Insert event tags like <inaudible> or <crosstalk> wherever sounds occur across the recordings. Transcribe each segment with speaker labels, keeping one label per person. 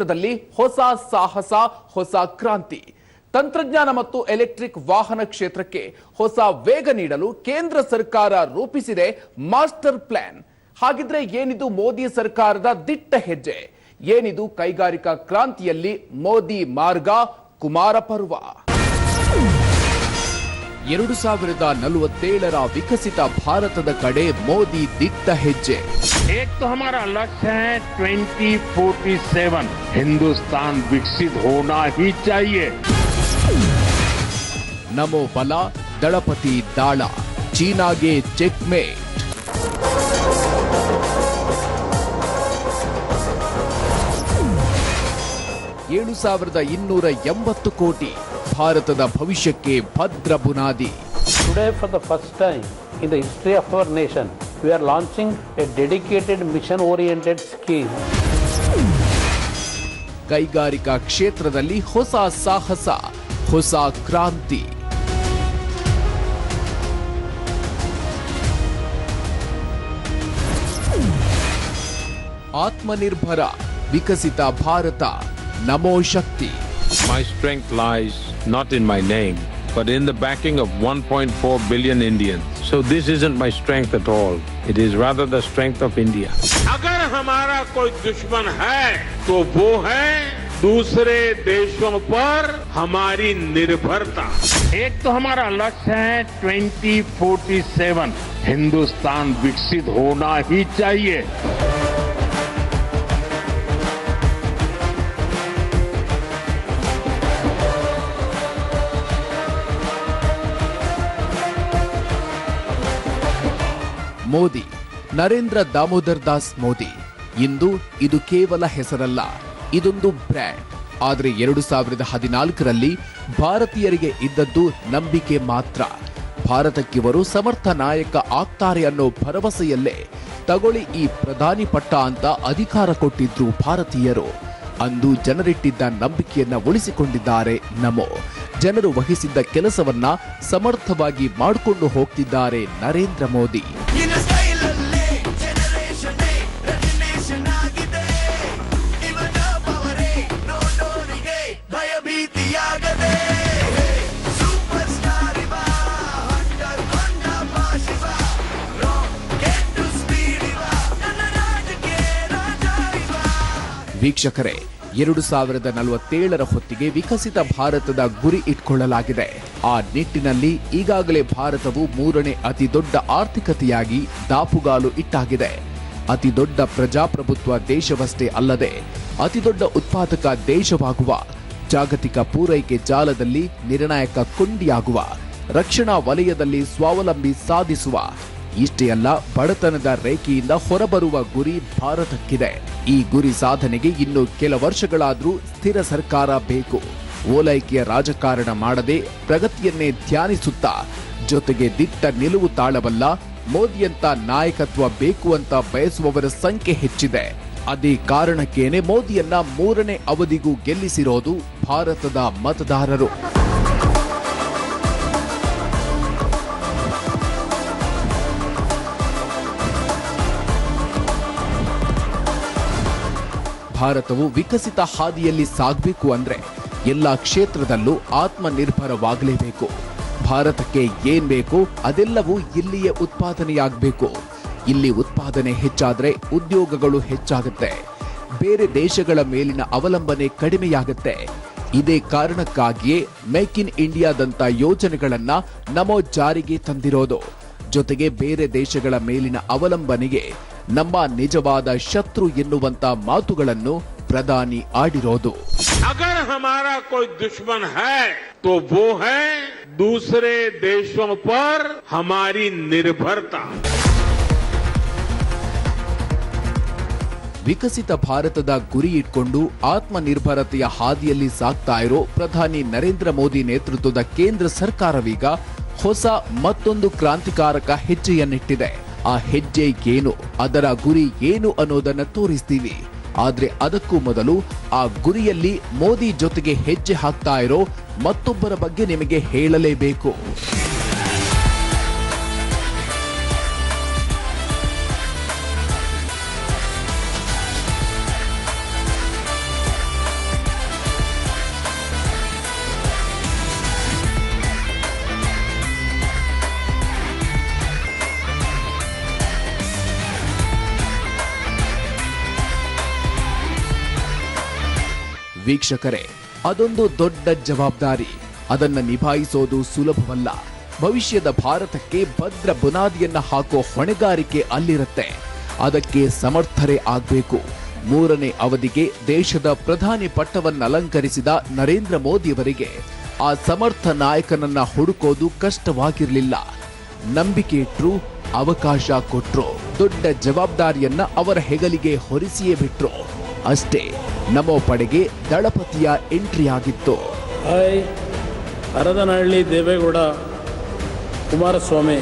Speaker 1: ಕ್ಷೇತ್ರದಲ್ಲಿ ಹೊಸ ಸಾಹಸ, ಹೊಸ ಕ್ರಾಂತಿ. ತಂತ್ರಜ್ಞಾನ ಮತ್ತು ಎಲೆಕ್ಟ್ರಿಕ್ ವಾಹನ ಕ್ಷೇತ್ರಕ್ಕೆ ಹೊಸ ವೇಗ ನೀಡಲು ಕೇಂದ್ರ ಸರ್ಕಾರ ರೂಪಿಸಿದೆ ಮಾಸ್ಟರ್ ಪ್ಲಾನ್. ಹಾಗಿದ್ರೆ ಏನಿದು ಮೋದಿ ಸರ್ಕಾರದ ದಿಟ್ಟ ಹೆಜ್ಜೆ? ಏನಿದು ಕೈಗಾರಿಕಾ ಕ್ರಾಂತಿಯಲ್ಲಿ ಮೋದಿ ಮಾರ್ಗ ಕುಮಾರ ಪರ್ವ ಎರಡು ಸಾವಿರದ ನಲವತ್ತೇಳರ ವಿಕಸಿತ ಭಾರತದ ಕಡೆ ಮೋದಿ ದಿಟ್ಟ ಹೆಜ್ಜೆ.
Speaker 2: ಏಕ್ ಹಮಾರಾ ಲಕ್ಷ್ಯ ಟ್ವೆಂಟಿ ಫೋರ್ಟಿ ಸೆವೆನ್ ಹಿಂದೂಸ್ತಾನ್ ವಿಕಸಿತ ಹೋನಾ ಹಿ ಚಾಹಿಯೆ
Speaker 1: ನಮೋ ಬಲ ದಳಪತಿ ದಾಳ ಚೀನಾಗೆ ಚೆಕ್ಮೇಟ್. ಏಳು ಸಾವಿರದ ಇನ್ನೂರ ಎಂಬತ್ತು ಕೋಟಿ. ಭಾರತದ ಭವಿಷ್ಯಕ್ಕೆ ಭದ್ರ ಬುನಾದಿ.
Speaker 3: Today for the first time in the history of our nation we are launching a dedicated mission oriented scheme
Speaker 1: ಕೈಗಾರಿಕಾ ಕ್ಷೇತ್ರದಲ್ಲಿ ಹೊಸ ಸಾಹಸ ಹೊಸ ಕ್ರಾಂತಿ. ಆತ್ಮನಿರ್ಭರ ವಿಕಸಿತ ಭಾರತ ನಮೋ ಶಕ್ತಿ.
Speaker 4: My strength lies not in my name, but in the backing of 1.4 billion Indians. So this isn't my strength at all. It is rather the strength of India.
Speaker 2: अगर हमारा कोई दुश्मन है तो वो है दूसरे देशों पर हमारी निर्भरता एक तो हमारा लक्ष्य है 2047 हिंदुस्तान विकसित होना ही चाहिए
Speaker 1: ಮೋದಿ, ನರೇಂದ್ರ ದಾಮೋದರ್ ದಾಸ್ ಮೋದಿ. ಇಂದು ಇದು ಕೇವಲ ಹೆಸರಲ್ಲ, ಇದೊಂದು ಬ್ರ್ಯಾಂಡ್. ಆದರೆ ಎರಡು ಸಾವಿರದ ಹದಿನಾಲ್ಕರಲ್ಲಿ ಭಾರತೀಯರಿಗೆ ಇದ್ದದ್ದು ನಂಬಿಕೆ ಮಾತ್ರ. ಭಾರತಕ್ಕಿವರು ಸಮರ್ಥ ನಾಯಕ ಆಗ್ತಾರೆ ಅನ್ನೋ ಭರವಸೆಯಲ್ಲೇ ತಗೊಳ್ಳಿ ಈ ಪ್ರಧಾನಿ ಪಟ್ಟ ಅಂತ ಅಧಿಕಾರ ಕೊಟ್ಟಿದ್ರು ಭಾರತೀಯರು. ಅಂದು ಜನರಿಟ್ಟಿದ್ದ ನಂಬಿಕೆಯನ್ನ ಉಳಿಸಿಕೊಂಡಿದ್ದಾರೆ ನಮೋ. ಜನರು ವಹಿಸಿದ್ದ ಕೆಲಸವನ್ನ ಸಮರ್ಥವಾಗಿ ಮಾಡಿಕೊಂಡು ಹೋಗ್ತಿದ್ದಾರೆ ನರೇಂದ್ರ ಮೋದಿ. ವೀಕ್ಷಕರೇ, ಎರಡು ಸಾವಿರದ ನಲವತ್ತೇಳರ ಹೊತ್ತಿಗೆ ವಿಕಸಿತ ಭಾರತದ ಗುರಿ ಇಟ್ಕೊಳ್ಳಲಾಗಿದೆ. ಆ ನಿಟ್ಟಿನಲ್ಲಿ ಈಗಾಗಲೇ ಭಾರತವು ಮೂರನೇ ಅತಿ ದೊಡ್ಡ ಆರ್ಥಿಕತೆಯಾಗಿ ದಾಪುಗಾಲು ಇಟ್ಟಾಗಿದೆ. ಅತಿ ದೊಡ್ಡ ಪ್ರಜಾಪ್ರಭುತ್ವ ದೇಶವಷ್ಟೇ ಅಲ್ಲದೆ, ಅತಿ ದೊಡ್ಡ ಉತ್ಪಾದಕ ದೇಶವಾಗುವ, ಜಾಗತಿಕ ಪೂರೈಕೆ ಜಾಲದಲ್ಲಿ ನಿರ್ಣಾಯಕ ಕೊಂಡಿಯಾಗುವ, ರಕ್ಷಣಾ ವಲಯದಲ್ಲಿ ಸ್ವಾವಲಂಬಿ ಸಾಧಿಸುವ ಇಷ್ಟೇ ಅಲ್ಲ, ಬಡತನದ ರೇಖೆಯಿಂದ ಹೊರಬರುವ ಗುರಿ ಭಾರತಕ್ಕಿದೆ. ಈ ಗುರಿ ಸಾಧನೆಗೆ ಇನ್ನು ಕೆಲ ವರ್ಷಗಳಾದರೂ ಸ್ಥಿರ ಸರ್ಕಾರ ಬೇಕು. ಓಲೈಕೆಯ ರಾಜಕಾರಣ ಮಾಡದೆ ಪ್ರಗತಿಯನ್ನೇ ಧ್ಯಾನಿಸುತ್ತಾ ಜೊತೆಗೆ ದಿಟ್ಟ ನಿಲುವು ತಾಳಬಲ್ಲ, ಮೋದಿಯಂತ ನಾಯಕತ್ವ ಬೇಕು ಅಂತ ಬಯಸುವವರ ಸಂಖ್ಯೆ ಹೆಚ್ಚಿದೆ. ಅದೇ ಕಾರಣಕ್ಕೇನೆ ಮೋದಿಯನ್ನ ಮೂರನೇ ಅವಧಿಗೂ ಗೆಲ್ಲಿಸಿರೋದು ಭಾರತದ ಮತದಾರರು. ಭಾರತವು ವಿಕಸಿತ ಹಾದಿಯಲ್ಲಿ ಸಾಗಬೇಕು ಅಂದ್ರೆ ಎಲ್ಲ ಕ್ಷೇತ್ರದಲ್ಲೂ ಆತ್ಮನಿರ್ಭರವಾಗಲೇಬೇಕು. ಭಾರತಕ್ಕೆ ಏನ್ ಬೇಕು ಅದೆಲ್ಲವೂ ಇಲ್ಲಿಯೇ ಉತ್ಪಾದನೆಯಾಗಬೇಕು. ಇಲ್ಲಿ ಉತ್ಪಾದನೆ ಹೆಚ್ಚಾದ್ರೆ ಉದ್ಯೋಗಗಳು ಹೆಚ್ಚಾಗುತ್ತೆ. ಬೇರೆ ದೇಶಗಳ ಮೇಲಿನ ಅವಲಂಬನೆ ಕಡಿಮೆಯಾಗುತ್ತೆ. ಇದೇ ಕಾರಣಕ್ಕಾಗಿಯೇ ಮೇಕ್ ಇನ್ ಇಂಡಿಯಾದಂಥ ಯೋಜನೆಗಳನ್ನ ನಮೋ ಜಾರಿಗೆ ತಂದಿರೋದು. ಜೊತೆಗೆ ಬೇರೆ ದೇಶಗಳ ಮೇಲಿನ ಅವಲಂಬನೆಗೆ ನಮ್ಮ ನಿಜವಾದ ಶತ್ರು ಎನ್ನುವಂತ ಮಾತುಗಳನ್ನು ಪ್ರಧಾನಿ ಆಡಿರೋದು.
Speaker 2: ಅಗರ್ ಹಮಾರ ಕೋಯ್ ದುಶ್ಮನ್ ಹೈ ತೋ ವೋ ಹೈ ದೂಸರೆ ದೇಶೋ ಪರ್ ಹಮಾರಿ ನಿರ್ಭರತಾ.
Speaker 1: ವಿಕಸಿತ ಭಾರತದ ಗುರಿ ಇಟ್ಕೊಂಡು ಆತ್ಮನಿರ್ಭರತೆಯ ಹಾದಿಯಲ್ಲಿ ಸಾಗ್ತಾ ಇರೋ ಪ್ರಧಾನಿ ನರೇಂದ್ರ ಮೋದಿ ನೇತೃತ್ವದ ಕೇಂದ್ರ ಸರ್ಕಾರವೀಗ ಹೊಸ ಮತ್ತೊಂದು ಕ್ರಾಂತಿಕಾರಕ ಹೆಜ್ಜೆಯನ್ನಿಟ್ಟಿದೆ. ಆ ಹೆಜ್ಜೆ ಏನು, ಅದರ ಗುರಿ ಏನು ಅನ್ನೋದನ್ನ ತೋರಿಸ್ತೀವಿ. ಆದ್ರೆ ಅದಕ್ಕೂ ಮೊದಲು ಆ ಗುರಿಯಲ್ಲಿ ಮೋದಿ ಜೊತೆಗೆ ಹೆಜ್ಜೆ ಹಾಕ್ತಾ ಇರೋ ಮತ್ತೊಬ್ಬರ ಬಗ್ಗೆ ನಿಮಗೆ ಹೇಳಲೇಬೇಕು. ವೀಕ್ಷಕರೇ, ಅದೊಂದು ದೊಡ್ಡ ಜವಾಬ್ದಾರಿ. ಅದನ್ನ ನಿಭಾಯಿಸೋದು ಸುಲಭವಲ್ಲ. ಭವಿಷ್ಯದ ಭಾರತಕ್ಕೆ ಭದ್ರ ಬುನಾದಿಯನ್ನ ಹಾಕೋ ಹೊಣೆಗಾರಿಕೆ ಅಲ್ಲಿರುತ್ತೆ. ಅದಕ್ಕೆ ಸಮರ್ಥರೇ ಆಗ್ಬೇಕು. ಮೂರನೇ ಅವಧಿಗೆ ದೇಶದ ಪ್ರಧಾನಿ ಪಟ್ಟವನ್ನು ಅಲಂಕರಿಸಿದ ನರೇಂದ್ರ ಮೋದಿಯವರಿಗೆ ಆ ಸಮರ್ಥ ನಾಯಕನನ್ನ ಹುಡುಕೋದು ಕಷ್ಟವಾಗಿರಲಿಲ್ಲ. ನಂಬಿಕೆ ಇಟ್ಟರು ಅವಕಾಶ ಕೊಟ್ರು. ದೊಡ್ಡ ಜವಾಬ್ದಾರಿಯನ್ನ ಅವರ ಹೆಗಲಿಗೆ ಹೊರಿಸಿಯೇ ಬಿಟ್ರು. ಅಷ್ಟೇ, ನಮೋ ಪಡೆಗೆ ದಳಪತಿಯ ಎಂಟ್ರಿ ಆಗಿತ್ತು.
Speaker 3: I Haradanahಳ್ಳಿ Devegowda Kumaraswamy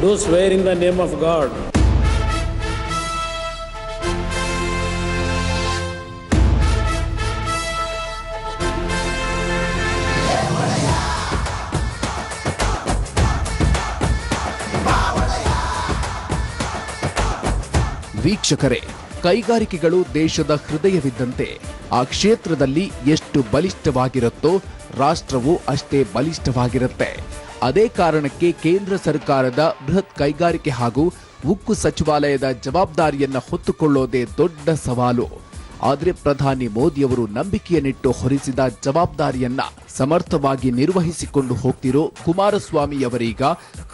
Speaker 3: do swear in the name of God.
Speaker 1: ವೀಕ್ಷಕರೇ, ಕೈಗಾರಿಕೆಗಳು ದೇಶದ ಹೃದಯವಿದ್ದಂತೆ ಆ ಕ್ಷೇತ್ರದಲ್ಲಿ ಎಷ್ಟು ಬಲಿಷ್ಠವಾಗಿರುತ್ತೋ ರಾಷ್ಟ್ರವು ಅಷ್ಟೇ ಬಲಿಷ್ಠವಾಗಿರುತ್ತೆ. ಅದೇ ಕಾರಣಕ್ಕೆ ಕೇಂದ್ರ ಸರ್ಕಾರದ ಬೃಹತ್ ಕೈಗಾರಿಕೆ ಹಾಗೂ ಉಕ್ಕು ಸಚಿವಾಲಯದ ಜವಾಬ್ದಾರಿಯನ್ನು ಹೊತ್ತುಕೊಳ್ಳೋದೇ ದೊಡ್ಡ ಸವಾಲು. ಆದರೆ ಪ್ರಧಾನಿ ಮೋದಿಯವರು ನಂಬಿಕೆಯನ್ನಿಟ್ಟು ಹೊರಿಸಿದ ಜವಾಬ್ದಾರಿಯನ್ನ ಸಮರ್ಥವಾಗಿ ನಿರ್ವಹಿಸಿಕೊಂಡು ಹೋಗ್ತಿರೋ ಕುಮಾರಸ್ವಾಮಿಯವರೀಗ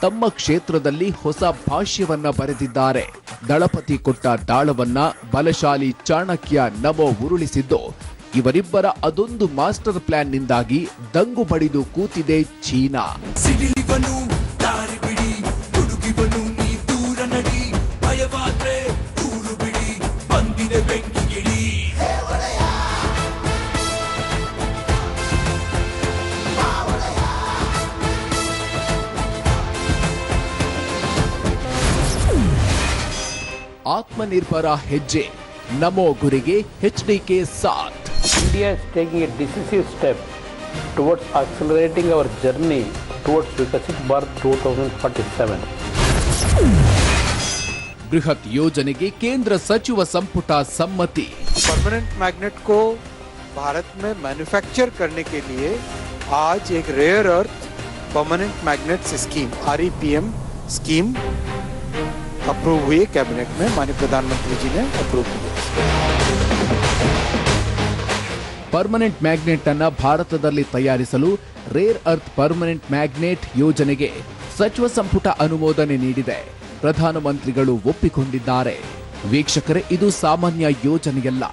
Speaker 1: ತಮ್ಮ ಕ್ಷೇತ್ರದಲ್ಲಿ ಹೊಸ ಭಾಷ್ಯವನ್ನ ಬರೆದಿದ್ದಾರೆ. ದಳಪತಿ ಕೊಟ್ಟ ದಾಳವನ್ನ ಬಲಶಾಲಿ ಚಾಣಕ್ಯ ನಮೋ ಉರುಳಿಸಿದ್ದು, ಇವರಿಬ್ಬರ ಅದೊಂದು ಮಾಸ್ಟರ್ ಪ್ಲಾನ್ನಿಂದಾಗಿ ದಂಗು ಬಡಿದು ಕೂತಿದೆ ಚೀನಾ. ಆತ್ಮನಿರ್ಭರ ಹೆಜ್ಜೆ ನಮೋ ಗುರಿಗೆ ಎಚ್ಡಿಕೆ ಸಾಥ್
Speaker 3: India is taking a decisive step towards accelerating our journey towards Vikasit Bharat 2047.
Speaker 1: ಬೃಹತ್ ಯೋಜನೆಗೆ ಕೇಂದ್ರ ಸಚಿವ ಸಂಪುಟ ಸಮ್ಮತಿ
Speaker 5: परमानेंट मैग्नेट को भारत में मैन्युफैक्चर करने के लिए आज एक rare earth permanent magnets scheme are scheme approve हुई है कैबिनेट में माननीय प्रधानमंत्री जी ने अप्रूव की
Speaker 1: ಪರ್ಮನೆಂಟ್ ಮ್ಯಾಗ್ನೆಟ್ ಅನ್ನ ಭಾರತದಲ್ಲಿ ತಯಾರಿಸಲು ರೇರ್ ಅರ್ತ್ ಪರ್ಮನೆಂಟ್ ಮ್ಯಾಗ್ನೆಟ್ ಯೋಜನೆಗೆ ಸಚಿವ ಸಂಪುಟ ಅನುಮೋದನೆ ನೀಡಿದೆ ಪ್ರಧಾನಮಂತ್ರಿಗಳು ಒಪ್ಪಿಕೊಂಡಿದ್ದಾರೆ ವೀಕ್ಷಕರೇ ಇದು ಸಾಮಾನ್ಯ ಯೋಜನೆಯಲ್ಲ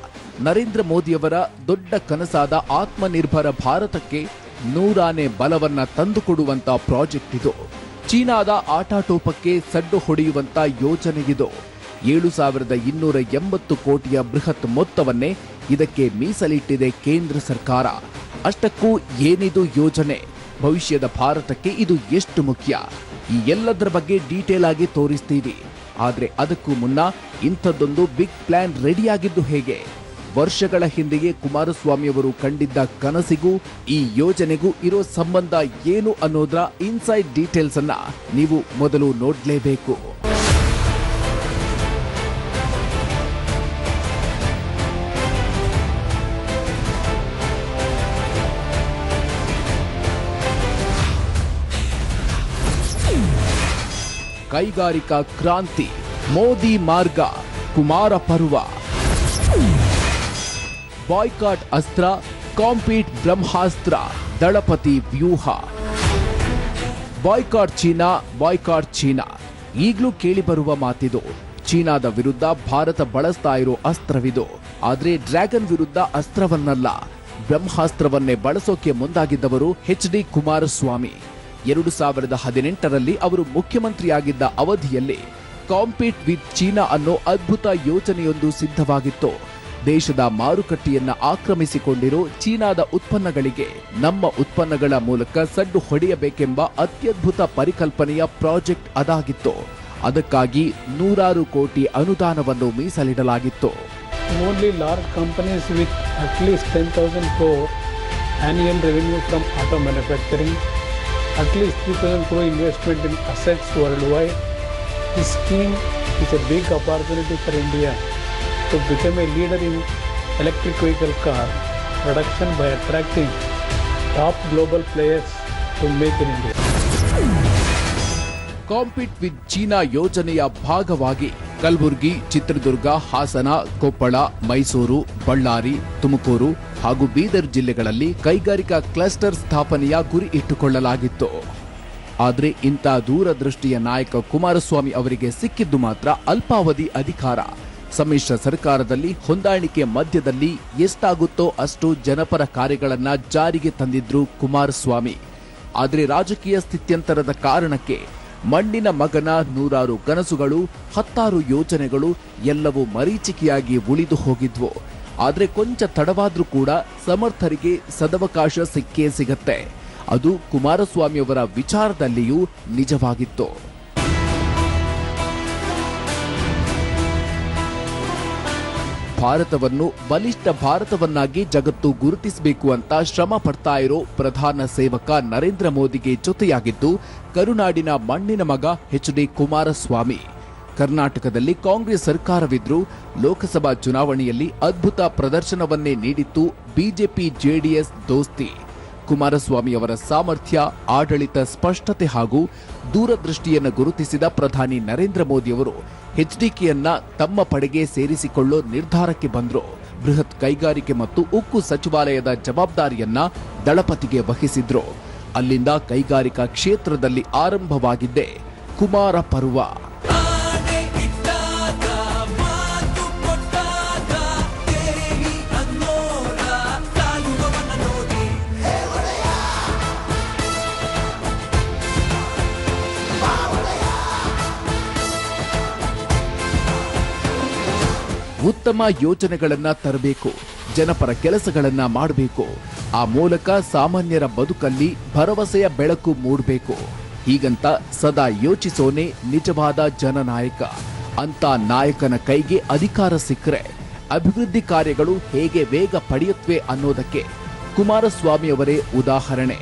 Speaker 1: ನರೇಂದ್ರ ಮೋದಿಯವರ ದೊಡ್ಡ ಕನಸಾದ ಆತ್ಮನಿರ್ಭರ ಭಾರತಕ್ಕೆ ನೂರಾನೆ ಬಲವನ್ನ ತಂದುಕೊಡುವಂತ ಪ್ರಾಜೆಕ್ಟ್ ಇದು ಚೀನಾದ ಆಟಾಟೋಪಕ್ಕೆ ಸಡ್ಡು ಹೊಡೆಯುವಂತ ಯೋಜನೆಗಿದು ಏಳು ಸಾವಿರದ ಇನ್ನೂರ ಎಂಬತ್ತು ಕೋಟಿಯ ಬೃಹತ್ ಮೊತ್ತವನ್ನೇ ಇದಕ್ಕೆ ಮೀಸಲಿಟ್ಟಿದೆ ಕೇಂದ್ರ ಸರ್ಕಾರ. ಅಷ್ಟಕ್ಕೂ ಏನಿದು ಯೋಜನೆ? ಭವಿಷ್ಯದ ಭಾರತಕ್ಕೆ ಇದು ಎಷ್ಟು ಮುಖ್ಯ? ಈ ಎಲ್ಲದರ ಬಗ್ಗೆ ಡೀಟೇಲ್ ಆಗಿ ತೋರಿಸ್ತೀವಿ. ಆದರೆ ಅದಕ್ಕೂ ಮುನ್ನ ಇಂಥದ್ದೊಂದು ಬಿಗ್ ಪ್ಲಾನ್ ರೆಡಿಯಾಗಿದ್ದು ಹೇಗೆ? ವರ್ಷಗಳ ಹಿಂದೆಯೇ ಕುಮಾರಸ್ವಾಮಿಯವರು ಕಂಡಿದ್ದ ಕನಸಿಗೂ ಈ ಯೋಜನೆಗೂ ಇರೋ ಸಂಬಂಧ ಏನು ಅನ್ನೋದ್ರ ಇನ್ಸೈಡ್ ಡೀಟೇಲ್ಸ್ ಅನ್ನ ನೀವು ಮೊದಲು ನೋಡ್ಲೇಬೇಕು. ಕೈಗಾರಿಕಾ ಕ್ರಾಂತಿ, ಮೋದಿ ಮಾರ್ಗ, ಕುಮಾರ ಪರ್ವ. ಬಾಯ್ಕಾಟ್ ಅಸ್ತ್ರ, ಕಾಂಪೀಟ್ ಬ್ರಹ್ಮಾಸ್ತ್ರ, ದಳಪತಿ ವ್ಯೂಹ. Boycott China boycott China. ಈಗಲೂ ಕೇಳಿಬರುವ ಮಾತಿದು, ಚೀನಾದ ವಿರುದ್ಧ ಭಾರತ ಬಳಸ್ತಾ ಇರೋ ಅಸ್ತ್ರವಿದು. ಆದರೆ ಡ್ರ್ಯಾಗನ್ ವಿರುದ್ಧ ಅಸ್ತ್ರವನ್ನಲ್ಲ. ಬ್ರಹ್ಮಾಸ್ತ್ರವನ್ನೇ ಬಳಸೋಕೆ ಮುಂದಾಗಿದ್ದವರು ಎಚ್ ಡಿ ಕುಮಾರಸ್ವಾಮಿ. ಎರಡು ಸಾವಿರದ ಹದಿನೆಂಟರಲ್ಲಿ ಅವರು ಮುಖ್ಯಮಂತ್ರಿಯಾಗಿದ್ದ ಅವಧಿಯಲ್ಲಿ ಕಾಂಪೀಟ್ ವಿತ್ ಚೀನಾ ಅನ್ನೋ ಅದ್ಭುತ ಯೋಜನೆಯೊಂದು ಸಿದ್ಧವಾಗಿತ್ತು. ದೇಶದ ಮಾರುಕಟ್ಟೆಯನ್ನ ಆಕ್ರಮಿಸಿಕೊಂಡಿರೋ ಚೀನಾದ ಉತ್ಪನ್ನಗಳಿಗೆ ನಮ್ಮ ಉತ್ಪನ್ನಗಳ ಮೂಲಕ ಸಡ್ಡು ಹೊಡೆಯಬೇಕೆಂಬ ಅತ್ಯದ್ಭುತ ಪರಿಕಲ್ಪನೆಯ ಪ್ರಾಜೆಕ್ಟ್ ಅದಾಗಿತ್ತು. ಅದಕ್ಕಾಗಿ ನೂರಾರು ಕೋಟಿ ಅನುದಾನವನ್ನು ಮೀಸಲಿಡಲಾಗಿತ್ತು.
Speaker 3: Only large companies with at least ten thousand crore annual revenue from auto manufacturing at least three thousand crore investment in assets world why this scheme is a big opportunity for India to become a leader in electric vehicle car production by attracting top global players to make in India.
Speaker 1: Compete with China ಯೋಜನೆಯ ಭಾಗವಾಗಿ ಕಲಬುರಗಿ, ಚಿತ್ರದುರ್ಗ, ಹಾಸನ, ಕೊಪ್ಪಳ, ಮೈಸೂರು, ಬಳ್ಳಾರಿ, ತುಮಕೂರು ಹಾಗೂ ಬೀದರ್ ಜಿಲ್ಲೆಗಳಲ್ಲಿ ಕೈಗಾರಿಕಾ cluster ಸ್ಥಾಪನೆಯ ಗುರಿ ಇಟ್ಟುಕೊಳ್ಳಲಾಗಿತ್ತು ಆದರೆ ಇಂಥ ದೂರದೃಷ್ಟಿಯ ನಾಯಕ ಕುಮಾರಸ್ವಾಮಿ ಅವರಿಗೆ ಸಿಕ್ಕಿದ್ದು ಮಾತ್ರ ಅಲ್ಪಾವಧಿ ಅಧಿಕಾರ ಸಮ್ಮಿಶ್ರ ಸರ್ಕಾರದಲ್ಲಿ ಹೊಂದಾಣಿಕೆ ಮಧ್ಯದಲ್ಲಿ ಎಷ್ಟಾಗುತ್ತೋ ಅಷ್ಟು ಜನಪರ ಕಾರ್ಯಗಳನ್ನು ಜಾರಿಗೆ ತಂದಿದ್ರು ಕುಮಾರಸ್ವಾಮಿ. ಆದರೆ ರಾಜಕೀಯ ಸ್ಥಿತ್ಯಂತರದ ಕಾರಣಕ್ಕೆ ಮಣ್ಣಿನ ಮಗನ ನೂರಾರು ಕನಸುಗಳು, ಹತ್ತಾರು ಯೋಜನೆಗಳು ಎಲ್ಲವೂ ಮರೀಚಿಕೆಯಾಗಿ ಉಳಿದು ಹೋಗಿದ್ವು. ಆದರೆ ಕೊಂಚ ತಡವಾದ್ರೂ ಕೂಡ ಸಮರ್ಥರಿಗೆ ಸದವಕಾಶ ಸಿಕ್ಕೇ ಸಿಗತ್ತೆ. ಅದು ಕುಮಾರಸ್ವಾಮಿಯವರ ವಿಚಾರದಲ್ಲಿಯೂ ನಿಜವಾಗಿತ್ತು. ಭಾರತವನ್ನು ಬಲಿಷ್ಠ ಭಾರತವನ್ನಾಗಿ ಜಗತ್ತು ಗುರುತಿಸಬೇಕು ಅಂತ ಶ್ರಮ ಪಡ್ತಾ ಇರೋ ಪ್ರಧಾನ ಸೇವಕ ನರೇಂದ್ರ ಮೋದಿಗೆ ಜೊತೆಯಾಗಿದ್ದು, ಕರುನಾಡಿನ ಮಣ್ಣಿನ ಮಗ ಎಚ್ ಡಿ ಕುಮಾರಸ್ವಾಮಿ. ಕರ್ನಾಟಕದಲ್ಲಿ ಕಾಂಗ್ರೆಸ್ ಸರ್ಕಾರವಿದ್ರೂ ಲೋಕಸಭಾ ಚುನಾವಣೆಯಲ್ಲಿ ಅದ್ಭುತ ಪ್ರದರ್ಶನವನ್ನೇ ನೀಡಿತ್ತು ಬಿಜೆಪಿ ಜೆಡಿಎಸ್ ದೋಸ್ತಿ. ಕುಮಾರಸ್ವಾಮಿ ಅವರ ಸಾಮರ್ಥ್ಯ, ಆಡಳಿತ, ಸ್ಪಷ್ಟತೆ ಹಾಗೂ ದೂರದೃಷ್ಟಿಯನ್ನು ಗುರುತಿಸಿದ ಪ್ರಧಾನಿ ನರೇಂದ್ರ ಮೋದಿಯವರು ಎಚ್ಡಿಕೆಯನ್ನ ತಮ್ಮ ಪಡೆಗೆ ಸೇರಿಸಿಕೊಳ್ಳೋ ನಿರ್ಧಾರಕ್ಕೆ ಬಂದರು. ಬೃಹತ್ ಕೈಗಾರಿಕೆ ಮತ್ತು ಉಕ್ಕು ಸಚಿವಾಲಯದ ಜವಾಬ್ದಾರಿಯನ್ನ ದಳಪತಿಗೆ ವಹಿಸಿದ್ರು. ಅಲ್ಲಿಂದ ಕೈಗಾರಿಕಾ ಕ್ಷೇತ್ರದಲ್ಲಿ ಆರಂಭವಾಗಿದ್ದೆ ಕುಮಾರ ಪರ್ವ ಉತ್ತಮ ಯೋಜನೆಗಳನ್ನ ತರಬೇಕು, ಜನಪರ ಕೆಲಸಗಳನ್ನ ಮಾಡಬೇಕು. ಆ ಮೂಲಕ ಸಾಮಾನ್ಯರ ಬದುಕಲ್ಲಿ ಭರವಸೆಯ ಬೆಳಕು ಮೂಡಬೇಕು. ಹೀಗಂತ ಸದಾ ಯೋಚಿಸೋನೆ ನಿಜವಾದ ಜನನಾಯಕ. ಅಂತ ನಾಯಕನ ಕೈಗೆ ಅಧಿಕಾರ ಸಿಕ್ಕರೆ ಅಭಿವೃದ್ಧಿ ಕಾರ್ಯಗಳು ಹೇಗೆ ವೇಗ ಪಡೆಯುತ್ತವೆ ಅನ್ನೋದಕ್ಕೆ ಕುಮಾರಸ್ವಾಮಿಯವರೇ ಉದಾಹರಣೆ.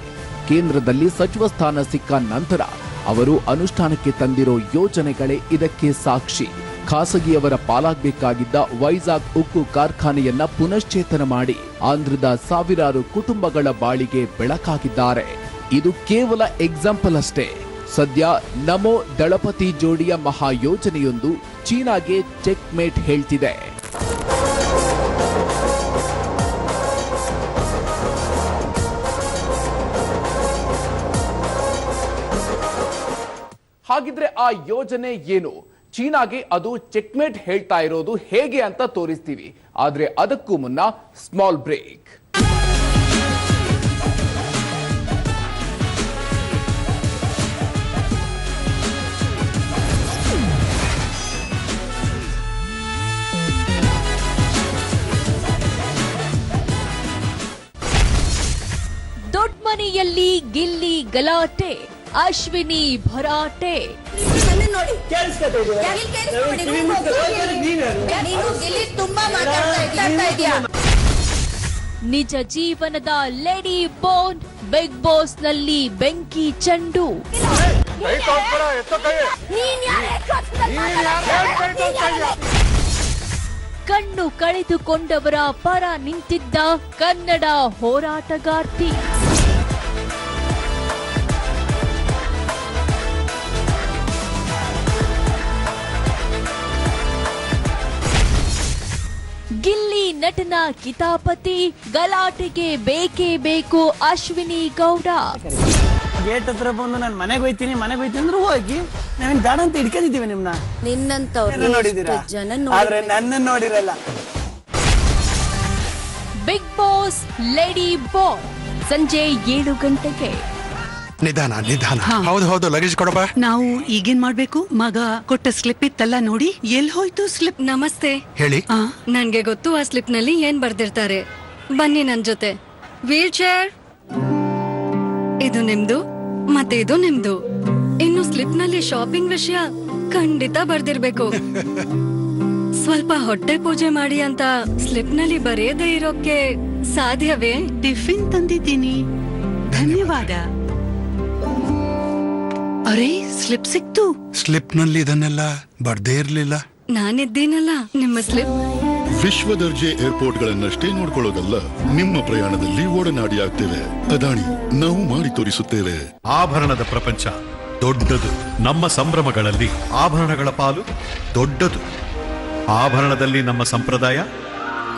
Speaker 1: ಕೇಂದ್ರದಲ್ಲಿ ಸಚಿವ ಸ್ಥಾನ ಸಿಕ್ಕ ನಂತರ ಅವರು ಅನುಷ್ಠಾನಕ್ಕೆ ತಂದಿರೋ ಯೋಜನೆಗಳೇ ಇದಕ್ಕೆ ಸಾಕ್ಷಿ. ಖಾಸಗಿಯವರ ಪಾಲಾಗಬೇಕಾಗಿದ್ದ ವೈಜಾಗ್ ಉಕ್ಕು ಕಾರ್ಖಾನೆಯನ್ನ ಪುನಶ್ಚೇತನ ಮಾಡಿ ಆಂಧ್ರದ ಸಾವಿರಾರು ಕುಟುಂಬಗಳ ಬಾಳಿಗೆ ಬೆಳಕಾಗಿದ್ದಾರೆ. ಇದು ಕೇವಲ ಎಕ್ಸಾಂಪಲ್ ಅಷ್ಟೇ. ಸದ್ಯ ನಮೋ ದಳಪತಿ ಜೋಡಿಯ ಮಹಾ ಯೋಜನೆಯೊಂದು ಚೀನಾಗೆ ಚೆಕ್ ಮೇಟ್ ಹೇಳ್ತಿದೆ. ಹಾಗಿದ್ರೆ ಆ ಯೋಜನೆ ಏನು? ಚೀನಾಗೆ ಅದು ಚೆಕ್ಮೇಟ್ ಹೇಳ್ತಾ ಇರೋದು ಹೇಗೆ ಅಂತ ತೋರಿಸ್ತೀವಿ. ಆದರೆ ಅದಕ್ಕೂ ಮುನ್ನ ಸ್ಮಾಲ್ ಬ್ರೇಕ್
Speaker 6: ದೊಡ್ಡ ಮನೆಯಲ್ಲಿ ಗಿಲ್ಲಿ ಗಲಾಟೆ, ಅಶ್ವಿನಿ ಭರಾಟೆ.
Speaker 7: ನೋಡಿ. ನೀನು ಗಿಲ್ಲಿ ತುಂಬಾ ಮಾತಾಡ್ತಾ ಇದೀಯ?
Speaker 6: ನಿಜ ಜೀವನದ ಲೇಡಿ ಬೋನ್ ಬಿಗ್ ಬಾಸ್ನಲ್ಲಿ ಬೆಂಕಿ ಚೆಂಡು. ಕಣ್ಣು ಕಳೆದುಕೊಂಡವರ ಪರ ನಿಂತಿದ್ದ ಕನ್ನಡ ಹೋರಾಟಗಾರ್ತಿ. ನಟನ ಕಿತಾಪತಿ ಗಲಾಟೆಗೆ ಬೇಕೇ ಬೇಕು ಅಶ್ವಿನಿ ಗೌಡ.
Speaker 8: ಗೇಟ್ ಹತ್ರ ಬಂದು ನಾನು ಮನೆಗೆ ಹೋಯ್ತೀನಿ ಮನೆಗೆ ಹೋಯ್ತೀನಿ ಅಂದ್ರೆ ಹೋಗಿ. ನಾವೇನ್ ಬೇಡ ಅಂತ ಹಿಡ್ಕೊಂಡಿದ್ದೀವಿ ನಿಮ್ನ.
Speaker 7: ನಿನ್ನಂತವ್ರು
Speaker 8: ನೋಡಿದೀರಾ
Speaker 7: ಎಷ್ಟು ಜನ
Speaker 8: ಆದ್ರೆ ನನ್ನ ನೋಡಿರಲ್ಲ.
Speaker 6: ಬಿಗ್ ಬಾಸ್ ಲೇಡಿ ಬಾಸ್ ಸಂಜೆ ಏಳು ಗಂಟೆಗೆ.
Speaker 9: ನಿಧಾನ ನಿಧಾನ. ಹೌದು ಹೌದು ಲಗೇಜ್ ಕೊಡಪ್ಪ.
Speaker 10: ನಾವು ಈಗೇನ್ ಮಾಡ್ಬೇಕು? ಮಗ ಕೊಟ್ಟ ಸ್ಲಿಪ್ ಇತ್ತಲ್ಲ ನೋಡಿ ಎಲ್ ಹೋಯ್ತು ಸ್ಲಿಪ್
Speaker 7: ನಮಸ್ತೆ.
Speaker 9: ಹೇಳಿ.
Speaker 10: ಆ.
Speaker 7: ನನ್ಗೆ ಗೊತ್ತು ಆ ಸ್ಲಿಪ್ನಲ್ಲಿ ಏನ್ ಬರ್ದಿರ್ತಾರೆ. ಬನ್ನಿ ನನ್ ಜೊತೆ. ವೀಲ್ ಚೇರ್ ಇದು ನಿಮ್ದು ಮತ್ತೆ ಇದು ನಿಮ್ದು. ಇನ್ನು ಸ್ಲಿಪ್ನಲ್ಲಿ ಶಾಪಿಂಗ್ ವಿಷಯ ಖಂಡಿತ ಬರ್ದಿರ್ಬೇಕು. <laughs> ಸ್ವಲ್ಪ ಹೊಟ್ಟೆ ಪೂಜೆ ಮಾಡಿ ಅಂತ ಸ್ಲಿಪ್ನಲ್ಲಿ ಬರೆಯದೇ ಇರೋಕೆ ಸಾಧ್ಯವೇ?
Speaker 10: ಟಿಫಿನ್ ತಂದಿದ್ದೀನಿ. ಧನ್ಯವಾದ. ಅರೆ ಸ್ಲಿಪ್ ಸಿಕ್ತು.
Speaker 9: ಸ್ಲಿಪ್ನಲ್ಲಿ ಇದನ್ನೆಲ್ಲ ಬರ್ದೇ ಇರ್ಲಿಲ್ಲ.
Speaker 7: ನಾನಿದ್ದೇನಲ್ಲ ನಿಮ್ಮ ಸ್ಲಿಪ್
Speaker 11: ವಿಶ್ವ ದರ್ಜೆ ಏರ್ಪೋರ್ಟ್ಗಳನ್ನಷ್ಟೇ ನೋಡ್ಕೊಳ್ಳೋದಲ್ಲ ನಿಮ್ಮ ಪ್ರಯಾಣದಲ್ಲಿ ಒಡನಾಡಿಯಾಗ್ತೇವೆ. ಅದಾಣಿ ನಾವು ಮಾಡಿ ತೋರಿಸುತ್ತೇವೆ.
Speaker 12: ಆಭರಣದ ಪ್ರಪಂಚ ದೊಡ್ಡದು. ನಮ್ಮ ಸಂಭ್ರಮಗಳಲ್ಲಿ ಆಭರಣಗಳ ಪಾಲು ದೊಡ್ಡದು. ಆಭರಣದಲ್ಲಿ ನಮ್ಮ ಸಂಪ್ರದಾಯ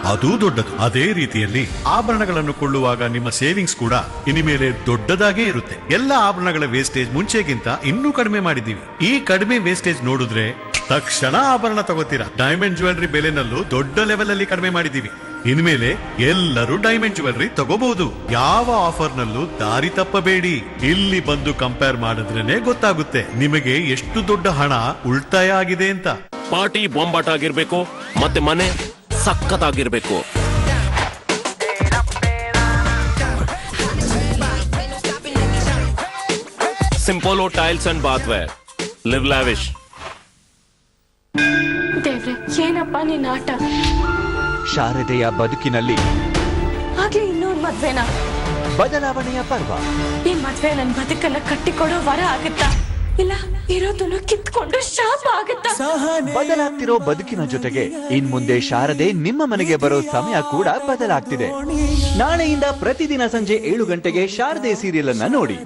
Speaker 12: ಅದೂ ದೊಡ್ಡದು. ಅದೇ ರೀತಿಯಲ್ಲಿ ಆಭರಣಗಳನ್ನು ಕೊಳ್ಳುವಾಗ ನಿಮ್ಮ ಸೇವಿಂಗ್ಸ್ ಕೂಡ ಇನಿಮೇಲೆ ದೊಡ್ಡದಾಗೇ ಇರುತ್ತೆ. ಎಲ್ಲ ಆಭರಣಗಳ ವೇಸ್ಟೇಜ್ ಮುಂಚೆಗಿಂತ ಇನ್ನೂ ಕಡಿಮೆ ಮಾಡಿದ್ದೀವಿ. ಈ ಕಡಿಮೆ ವೇಸ್ಟೇಜ್ ನೋಡಿದ್ರೆ ತಕ್ಷಣ ಆಭರಣ ತಗೋತೀರಾ? ಡೈಮಂಡ್ ಜ್ಯುವೆಲರಿ ಬೆಲೆನಲ್ಲೂ ದೊಡ್ಡ ಲೆವೆಲ್ ಅಲ್ಲಿ ಕಡಿಮೆ ಮಾಡಿದ್ದೀವಿ. ಇನ್ಮೇಲೆ ಎಲ್ಲರೂ ಡೈಮಂಡ್ ಜ್ಯುವೆಲರಿ ತಗೋಬಹುದು. ಯಾವ ಆಫರ್ ನಲ್ಲೂ ದಾರಿ ತಪ್ಪಬೇಡಿ. ಇಲ್ಲಿ ಬಂದು ಕಂಪೇರ್ ಮಾಡಿದ್ರೇನೆ ಗೊತ್ತಾಗುತ್ತೆ. ನಿಮಗೆ ಎಷ್ಟು ದೊಡ್ಡ ಹಣ ಉಳಿತಾಯ ಆಗಿದೆ ಅಂತ.
Speaker 13: ಪಾರ್ಟಿ ಬೊಂಬಾಟ್ ಆಗಿರ್ಬೇಕು ಮತ್ತೆ ಮನೆ ಸಖತ್ತಾಗಿರ್ಬೇಕು. Simpolo tiles and bathware live lavish
Speaker 14: ದೇವ್ರೆ ಏನಪ್ಪ ನಿನ್ನ ಆಟ?
Speaker 15: ಶಾರದೆಯ ಬದುಕಿನಲ್ಲಿ
Speaker 14: ಹಾಗೆ ಇನ್ನೊಂದು ಮದ್ವೆನಾ?
Speaker 15: ಬದಲಾವಣೆಯ ಪರ್ವ.
Speaker 14: ಈ ಮದ್ವೆ ನನ್ ಬದುಕನ್ನ ಕಟ್ಟಿಕೊಡೋ ವರ ಆಗುತ್ತಾ? ಇಲ್ಲ ಇರೋದನ್ನು ಕಿತ್ಕೊಂಡು ಶಾಪ ಆಗುತ್ತಾ
Speaker 15: ಬದಲಾಗ್ತಿರೋ ಬದುಕಿನ ಜೊತೆಗೆ ಇನ್ ಮುಂದೆ ಶಾರದೆ ನಿಮ್ಮ ಮನೆಗೆ ಬರೋ ಸಮಯ ಕೂಡ ಬದಲಾಗ್ತಿದೆ ನಾಳೆಯಿಂದ ಪ್ರತಿದಿನ ಸಂಜೆ ಏಳು ಗಂಟೆಗೆ ಶಾರದೆ ಸೀರಿಯಲ್ ಅನ್ನ ನೋಡಿ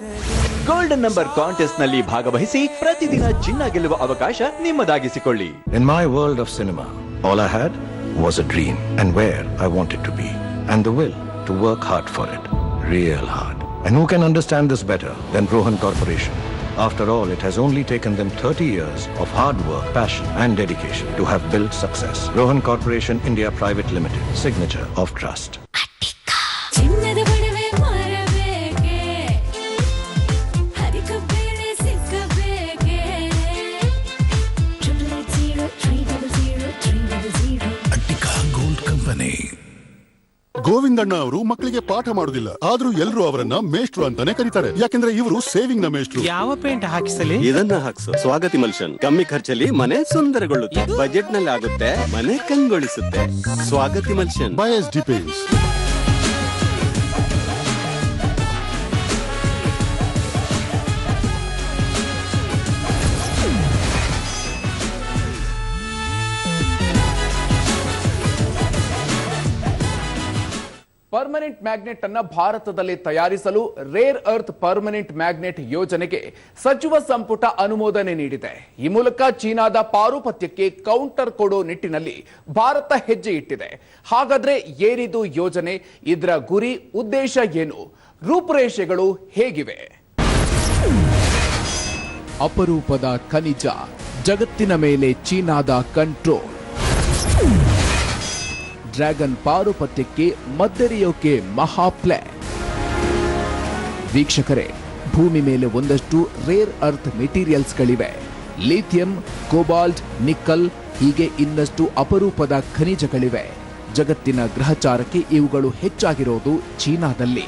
Speaker 15: ಗೋಲ್ಡನ್ ನಂಬರ್ ಕಾಂಟೆಸ್ಟ್ನಲ್ಲಿ ಭಾಗವಹಿಸಿ ಪ್ರತಿದಿನ ಚಿನ್ನ ಗೆಲ್ಲುವ ಅವಕಾಶ ನಿಮ್ಮದಾಗಿಸಿಕೊಳ್ಳಿ
Speaker 16: In my world of cinema, all I had was a dream and where I wanted to be, and the will to work hard for it, real hard. And who can understand this better than Rohan Corporation? After all, it has only taken them 30 years of hard work, passion, and dedication to have built success. Rohan Corporation India Private Limited, signature of trust.
Speaker 11: Govindanna ಅವರು ಮಕ್ಕಳಿಗೆ ಪಾಠ ಮಾಡುದಿಲ್ಲ ಆದ್ರೂ ಎಲ್ಲರೂ ಅವರನ್ನ ಮೇಷ್ಟ್ರು ಅಂತಾನೆ ಕರೀತಾರೆ. ಯಾಕಂದ್ರೆ ಇವರು ಸೇವಿಂಗ್ನ ಮೇಷ್ಟ್ರು.
Speaker 8: ಯಾವ ಪೇಂಟ್ ಹಾಕಿಸಲಿ?
Speaker 17: ಇದನ್ನ ಹಾಕ್ಸು. ಸ್ವಾಗತಿ ಮಲ್ಷನ್ ಕಮ್ಮಿ ಖರ್ಚಲ್ಲಿ ಮನೆ ಸುಂದರಗೊಳ್ಳುತ್ತೆ. ಬಜೆಟ್ನಲ್ಲಿ ಆಗುತ್ತೆ ಮನೆ ಕಂಗೊಳಿಸುತ್ತೆ. ಸ್ವಾಗತಿ ಮಲ್ಷನ್
Speaker 11: ಬಯಸ್ ಡಿಪೇನ್ಸ್
Speaker 1: ಪರ್ಮನೆಂಟ್ ಮ್ಯಾಗ್ನೆಟ್ ಅನ್ನ ಭಾರತದಲ್ಲಿ ತಯಾರಿಸಲು ರೇರ್ ಅರ್ತ್ ಪರ್ಮನೆಂಟ್ ಮ್ಯಾಗ್ನೆಟ್ ಯೋಜನೆಗೆ ಸಚಿವ ಸಂಪುಟ ಅನುಮೋದನೆ ನೀಡಿದೆ. ಈ ಮೂಲಕ ಚೀನಾದ ಪಾರುಪತ್ಯಕ್ಕೆ ಕೌಂಟರ್ ಕೊಡೋ ನಿಟ್ಟಿನಲ್ಲಿ ಭಾರತ ಹೆಜ್ಜೆ ಇಟ್ಟಿದೆ. ಹಾಗಾದ್ರೆ ಏನಿದು ಯೋಜನೆ, ಇದರ ಗುರಿ, ಉದ್ದೇಶ ಏನು? ರೂಪುರೇಷೆಗಳು ಹೇಗಿವೆ? ಅಪರೂಪದ ಖನಿಜ, ಜಗತ್ತಿನ ಮೇಲೆ ಚೀನಾದ ಕಂಟ್ರೋಲ್ ಡ್ರ್ಯಾಗನ್ ಪಾರುಪತ್ಯಕ್ಕೆ ಮದ್ದೆರೆಯೋಕೆ ಮಹಾ ಪ್ಲಾನ್ ವೀಕ್ಷಕರೇ, ಭೂಮಿ ಮೇಲೆ ಒಂದಷ್ಟು ರೇರ್ ಅರ್ಥ್ ಮೆಟೀರಿಯಲ್ಸ್ಗಳಿವೆ. ಲಿಥಿಯಂ, ಕೋಬಾಲ್ಟ್, ನಿಕ್ಕಲ್, ಹೀಗೆ ಇನ್ನಷ್ಟು ಅಪರೂಪದ ಖನಿಜಗಳಿವೆ. ಜಗತ್ತಿನ ಗ್ರಹಚಾರಕ್ಕೆ ಇವುಗಳು ಹೆಚ್ಚಾಗಿರೋದು ಚೀನಾದಲ್ಲಿ.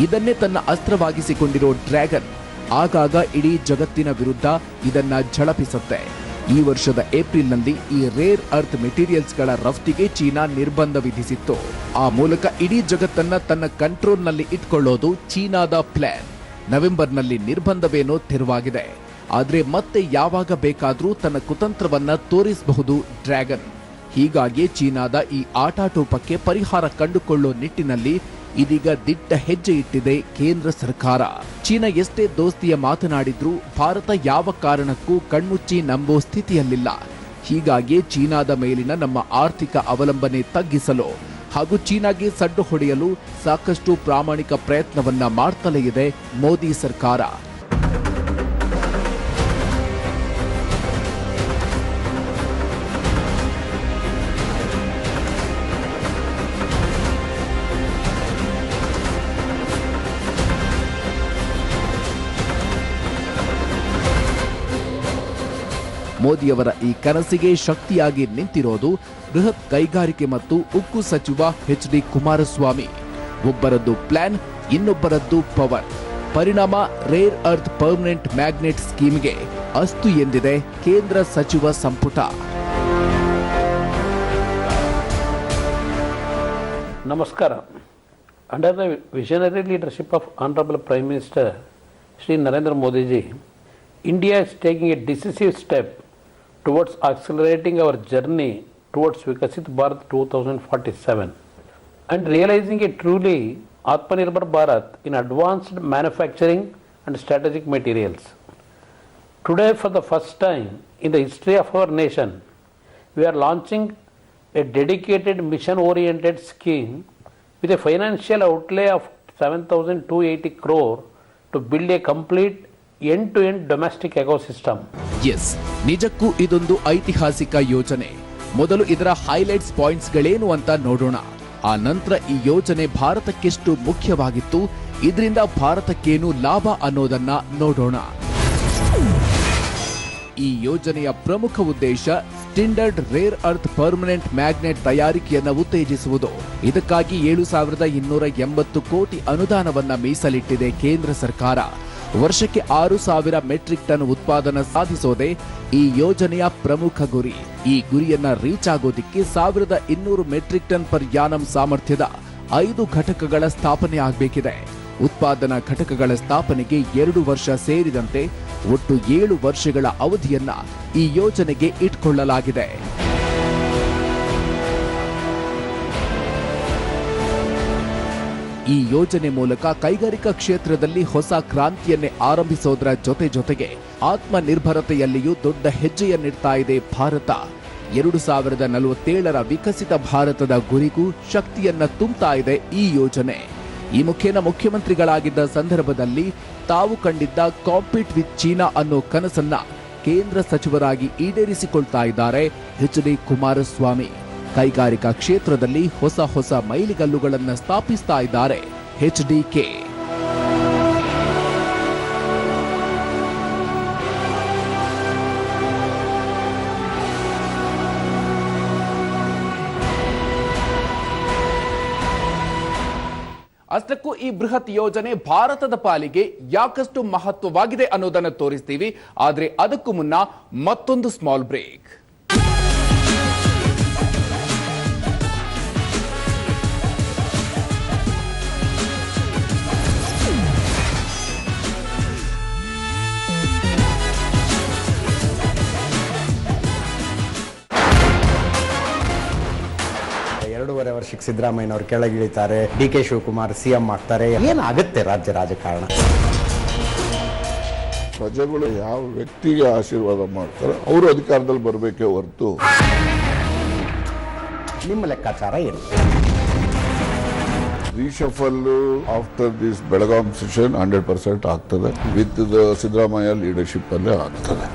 Speaker 1: ಇದನ್ನೇ ತನ್ನ ಅಸ್ತ್ರವಾಗಿಸಿಕೊಂಡಿರೋ ಡ್ರ್ಯಾಗನ್, ಆಗಾಗ ಇಡೀ ಜಗತ್ತಿನ ವಿರುದ್ಧ ಇದನ್ನ ಝಳಪಿಸುತ್ತೆ. ಈ ವರ್ಷದ ಏಪ್ರಿಲ್ನಲ್ಲಿ ಈ ರೇರ್ ಅರ್ತ್ ಮೆಟೀರಿಯಲ್ಸ್ಗಳ ರಫ್ತಿಗೆ ಚೀನಾ ನಿರ್ಬಂಧ ವಿಧಿಸಿತ್ತು. ಆ ಮೂಲಕ ಇಡೀ ಜಗತ್ತನ್ನ ತನ್ನ ಕಂಟ್ರೋಲ್ನಲ್ಲಿ ಇಟ್ಕೊಳ್ಳೋದು ಚೀನಾದ ಪ್ಲಾನ್ ನವೆಂಬರ್ನಲ್ಲಿ ನಿರ್ಬಂಧವೇನೋ ತೆರವಾಗಿದೆ. ಆದರೆ ಮತ್ತೆ ಯಾವಾಗ ಬೇಕಾದರೂ ತನ್ನ ಕುತಂತ್ರವನ್ನ ತೋರಿಸಬಹುದು ಡ್ರ್ಯಾಗನ್. ಹೀಗಾಗಿ ಚೀನಾದ ಈ ಆಟಾಟೋಪಕ್ಕೆ ಪರಿಹಾರ ಕಂಡುಕೊಳ್ಳೋ ನಿಟ್ಟಿನಲ್ಲಿ ಇದೀಗ ದಿಟ್ಟ ಹೆಜ್ಜೆ ಇಟ್ಟಿದೆ ಕೇಂದ್ರ ಸರ್ಕಾರ. ಚೀನಾ ಎಷ್ಟೇ ದೋಸ್ತಿಯ ಮಾತನಾಡಿದ್ರೂ ಭಾರತ ಯಾವ ಕಾರಣಕ್ಕೂ ಕಣ್ಮುಚ್ಚಿ ನಂಬೋ ಸ್ಥಿತಿಯಲ್ಲಿಲ್ಲ. ಹೀಗಾಗಿ ಚೀನಾದ ಮೇಲಿನ ನಮ್ಮ ಆರ್ಥಿಕ ಅವಲಂಬನೆ ತಗ್ಗಿಸಲು ಹಾಗೂ ಚೀನಾಗೆ ಸಡ್ಡು ಹೊಡೆಯಲು ಸಾಕಷ್ಟು ಪ್ರಾಮಾಣಿಕ ಪ್ರಯತ್ನವನ್ನ ಮಾಡ್ತಲೇ ಇದೆ ಮೋದಿ ಸರ್ಕಾರ. ಮೋದಿಯವರ ಈ ಕನಸಿಗೆ ಶಕ್ತಿಯಾಗಿ ನಿಂತಿರೋದು ಬೃಹತ್ ಕೈಗಾರಿಕೆ ಮತ್ತು ಉಕ್ಕು ಸಚಿವ ಎಚ್ ಡಿ ಕುಮಾರಸ್ವಾಮಿ. ಒಬ್ಬರದ್ದು ಪ್ಲಾನ್, ಇನ್ನೊಬ್ಬರದ್ದು ಪವರ್. ಪರಿಣಾಮ ರೇರ್ ಅರ್ತ್ ಪರ್ಮನೆಂಟ್ ಮ್ಯಾಗ್ನೆಟ್ ಸ್ಕೀಮ್ಗೆ ಅಸ್ತು ಎಂದಿದೆ ಕೇಂದ್ರ ಸಚಿವ ಸಂಪುಟ.
Speaker 3: ನಮಸ್ಕಾರ. Under the visionary leadership of honourable prime minister Shri Narendra Modiji India is taking a decisive step towards accelerating our journey towards Vikasit Bharat 2047 and realizing a truly Atmanirbhar Bharat in advanced manufacturing and strategic materials. Today, for the first time in the history of our nation, we are launching a dedicated mission oriented scheme with a financial outlay of 7,280 crore to build a complete end to end domestic ecosystem.
Speaker 1: Yes ನಿಜಕ್ಕೂ ಇದೊಂದು ಐತಿಹಾಸಿಕ ಯೋಜನೆ ಮೊದಲು ಇದರ highlights ಪಾಯಿಂಟ್ಸ್ಗಳೇನು ಅಂತ ನೋಡೋಣ. ಆ ನಂತರ ಈ ಯೋಜನೆ ಭಾರತಕ್ಕೆಷ್ಟು ಮುಖ್ಯವಾಗಿತ್ತು. ಇದರಿಂದ ಭಾರತಕ್ಕೇನು ಲಾಭ ಅನ್ನೋದನ್ನ ನೋಡೋಣ. ಈ ಯೋಜನೆಯ ಪ್ರಮುಖ ಉದ್ದೇಶ sintered rare earth permanent magnet ತಯಾರಿಕೆಯನ್ನು ಉತ್ತೇಜಿಸುವುದು. ಇದಕ್ಕಾಗಿ ಏಳು ಸಾವಿರದ ಇನ್ನೂರ ಎಂಬತ್ತು ಕೋಟಿ ಅನುದಾನವನ್ನ ಮೀಸಲಿಟ್ಟಿದೆ ಕೇಂದ್ರ ಸರ್ಕಾರ. ವರ್ಷಕ್ಕೆ ಆರು ಸಾವಿರ ಮೆಟ್ರಿಕ್ ಟನ್ ಉತ್ಪಾದನೆ ಸಾಧಿಸೋದೇ ಈ ಯೋಜನೆಯ ಪ್ರಮುಖ ಗುರಿ. ಈ ಗುರಿಯನ್ನ ರೀಚ್ ಆಗೋದಿಕ್ಕೆ ಸಾವಿರದ ಇನ್ನೂರು ಮೆಟ್ರಿಕ್ ಟನ್ ಪರ್ ಯಾನಂ ಸಾಮರ್ಥ್ಯದ ಐದು ಘಟಕಗಳ ಸ್ಥಾಪನೆ ಆಗಬೇಕಿದೆ. ಉತ್ಪಾದನಾ ಘಟಕಗಳ ಸ್ಥಾಪನೆಗೆ ಎರಡು ವರ್ಷ ಸೇರಿದಂತೆ ಒಟ್ಟು ಏಳು ವರ್ಷಗಳ ಅವಧಿಯನ್ನ ಈ ಯೋಜನೆಗೆ ಇಟ್ಕೊಳ್ಳಲಾಗಿದೆ. ಈ ಯೋಜನೆ ಮೂಲಕ ಕೈಗಾರಿಕಾ ಕ್ಷೇತ್ರದಲ್ಲಿ ಹೊಸ ಕ್ರಾಂತಿಯನ್ನೇ ಆರಂಭಿಸೋದರ ಜೊತೆ ಜೊತೆಗೆ ಆತ್ಮನಿರ್ಭರತೆಯಲ್ಲಿಯೂ ದೊಡ್ಡ ಹೆಜ್ಜೆಯನ್ನಿಡ್ತಾ ಇದೆ ಭಾರತ. ಎರಡು ಸಾವಿರದ ನಲವತ್ತೇಳರ ವಿಕಸಿತ ಭಾರತದ ಗುರಿಗೂ ಶಕ್ತಿಯನ್ನ ತುಂಬುತ್ತಾ ಇದೆ ಈ ಯೋಜನೆ. ಈ ಮುಖೇನ ಮುಖ್ಯಮಂತ್ರಿಗಳಾಗಿದ್ದ ಸಂದರ್ಭದಲ್ಲಿ ತಾವು ಕಂಡಿದ್ದ ಕಾಂಪೀಟ್ ವಿತ್ ಚೀನಾ ಅನ್ನೋ ಕನಸನ್ನ ಕೇಂದ್ರ ಸಚಿವರಾಗಿ ಈಡೇರಿಸಿಕೊಳ್ತಾ ಇದ್ದಾರೆ ಎಚ್ ಡಿ ಕುಮಾರಸ್ವಾಮಿ. ಕೈಗಾರಿಕಾ ಕ್ಷೇತ್ರದಲ್ಲಿ ಹೊಸ ಹೊಸ ಮೈಲಿಗಲ್ಲುಗಳನ್ನು ಸ್ಥಾಪಿಸ್ತಾ ಇದ್ದಾರೆ ಎಚ್ ಡಿ ಕೆ. ಅಷ್ಟಕ್ಕೂ ಈ ಬೃಹತ್ ಯೋಜನೆ ಭಾರತದ ಪಾಲಿಗೆ ಯಾಕಷ್ಟು ಮಹತ್ವವಾಗಿದೆ ಅನ್ನೋದನ್ನು ತೋರಿಸ್ತೀವಿ. ಆದ್ರೆ ಅದಕ್ಕೂ ಮುನ್ನ ಮತ್ತೊಂದು ಸ್ಮಾಲ್ ಬ್ರೇಕ್
Speaker 18: ಎರಡೂವರೆ ವರ್ಷಕ್ಕೆ ಸಿದ್ದರಾಮಯ್ಯನವರು ಕೆಳಗಿಳಿತಾರೆ. ಡಿ ಕೆ ಶಿವಕುಮಾರ್ ಸಿಎಂ ಆಗ್ತಾರೆ. ಏನಾಗುತ್ತೆ ರಾಜ್ಯ ರಾಜಕಾರಣ?
Speaker 19: ಪ್ರಜೆಗಳು ಯಾವ ವ್ಯಕ್ತಿಗೆ ಆಶೀರ್ವಾದ ಮಾಡ್ತಾರೆ ಅವರು ಅಧಿಕಾರದಲ್ಲಿ ಬರಬೇಕೇ ಹೊರತು.
Speaker 18: ನಿಮ್ಮ ಲೆಕ್ಕಾಚಾರ ಏನು?
Speaker 19: Reshuffle after this Belgaum session hundred percent ಆಗ್ತದೆ. ವಿತ್ ದ ಸಿದ್ದರಾಮಯ್ಯ ಲೀಡರ್ಶಿಪ್ ಅಲ್ಲೇ ಆಗ್ತದೆ.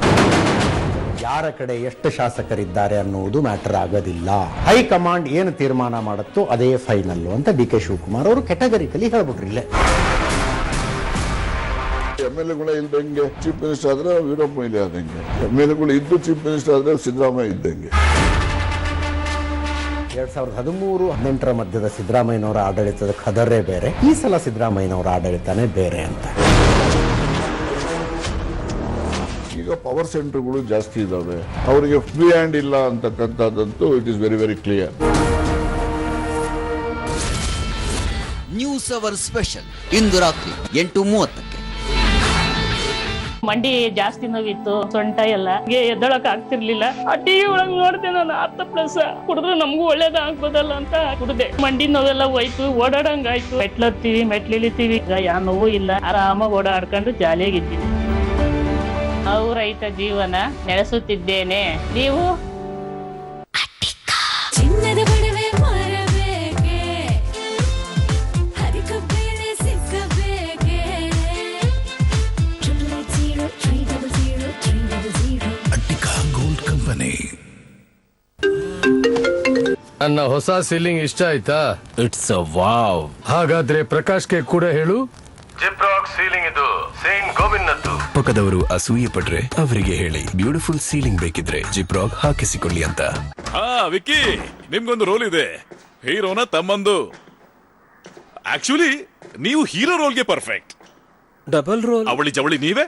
Speaker 18: ಯಾರ ಕಡೆ ಎಷ್ಟು ಶಾಸಕರಿದ್ದಾರೆ ಅನ್ನುವುದು ಮ್ಯಾಟರ್ ಆಗೋದಿಲ್ಲ. ಹೈಕಮಾಂಡ್ ಏನು ತೀರ್ಮಾನ ಮಾಡುತ್ತೋ ಅದೇ ಫೈನಲ್ ಅಂತ ಡಿ ಕೆ ಶಿವಕುಮಾರ್ ಅವರು ಕೆಟಗರಿಕಲಿ ಹೇಳ್ಬಿಟ್ರಿ ಇಲ್ಲೇ.
Speaker 19: ಎಂ ಎಲ್ ಎಗಳ ಇಲ್ದಂಗೆ ಚೀಫ್ ಮಿನಿಸ್ಟರ್ ಆದ್ರೆ ವೀರಪ್ಪ ಮೊಯ್ಲಿ ಆದಂಗೆ. ಎಂ ಎಲ್ ಎಗಳು ಇದ್ದು ಚೀಫ್ ಮಿನಿಸ್ಟರ್ ಆದ್ರೆ ಸಿದ್ದರಾಮಯ್ಯ ಇದ್ದಂಗೆ.
Speaker 18: ಎರಡ್ ಸಾವಿರದ ಹದಿಮೂರು ಹದಿನೆಂಟರ ಮಧ್ಯದ ಸಿದ್ದರಾಮಯ್ಯನವರ ಆಡಳಿತದ ಕದರೇ ಬೇರೆ. ಈ ಸಲ ಸಿದ್ದರಾಮಯ್ಯನವರ ಆಡಳಿತನೇ ಬೇರೆ ಅಂತ.
Speaker 19: ಈಗ ಪವರ್ ಸೆಂಟರ್ಗಳು ಜಾಸ್ತಿ ಇದ್ದಾವೆ ಅವರಿಗೆ ಫ್ರೀ ಹ್ಯಾಂಡ್ ಇಲ್ಲ ಅಂತಕ್ಕಂಥದ್ದಂತೂ it is very very clear
Speaker 20: news hour special ಇಂದು ರಾತ್ರಿ ಎಂಟು ಮೂವತ್ತಕ್ಕೆ.
Speaker 21: ಮಂಡಿ ಜಾಸ್ತಿ ನೋವಿತ್ತು ಸೊಂಟ ಎಲ್ಲ. ಎದ್ದೊಳಕ್ ಆಗ್ತಿರ್ಲಿಲ್ಲ. ಆ ಟಿವಿ ಒಳಗ್ ನೋಡ್ದೆ ನಾನು ಹತ್ತು ಪ್ಲಸ್ ಕುಡಿದ್ರೆ ನಮಗೂ ಒಳ್ಳೇದ ಆಗ್ಬೋದಲ್ಲ ಅಂತ ಕುಡ್ದೆ. ಮಂಡಿ ನೋವೆಲ್ಲ ಹೋಯ್ತು ಓಡಾಡಂಗಾಯ್ತು. ಮೆಟ್ಲತ್ತೀವಿ ಮೆಟ್ಲಿಳಿತೀವಿ. ಈಗ ಯಾವ ನೋವು ಇಲ್ಲ. ಆರಾಮಾಗಿ ಓಡಾಡ್ಕೊಂಡು ಜಾಲಿಯಾಗಿದ್ದೀವಿ ನಾವು ರೈತ ಜೀವನ ನಡೆಸುತ್ತಿದ್ದೇನೆ. ನೀವು?
Speaker 22: ನನ್ನ ಹೊಸ ಸೀಲಿಂಗ್ ಇಷ್ಟ ಆಯ್ತಾ? ಇಟ್ಸ್ ಅ ವಾವ್ ಹಾಗಾದ್ರೆ ಪ್ರಕಾಶ್ಗೆ ಕೂಡ ಹೇಳು.
Speaker 23: ಜಿಪ್ರಾಕ್ ಸೀಲಿಂಗ್ ಇದು. ಸೇಮ್ ಗೋವಿಂದದ್ದು
Speaker 24: ಪಕ್ಕದವರು ಅಸೂಯೆ ಪಟ್ರೆ ಅವರಿಗೆ ಹೇಳಿ ಬ್ಯೂಟಿಫುಲ್ ಸೀಲಿಂಗ್ ಬೇಕಿದ್ರೆ ಜಿಪ್ರಾಕ್ ಹಾಕಿಸಿಕೊಳ್ಳಿ ಅಂತ.
Speaker 25: ಹಾ ವಿಕ್ಕಿ ನಿಮ್ಗೊಂದು ರೋಲ್ ಇದೆ. ಹೀರೋನ ತಮ್ಮಂದು. ಆಕ್ಚುಲಿ ನೀವು ಹೀರೋ ರೋಲ್ಗೆ ಪರ್ಫೆಕ್ಟ್
Speaker 26: ಡಬಲ್ ರೋಲ್
Speaker 25: ಅವಳಿ ಜವಳಿ ನೀವೇ?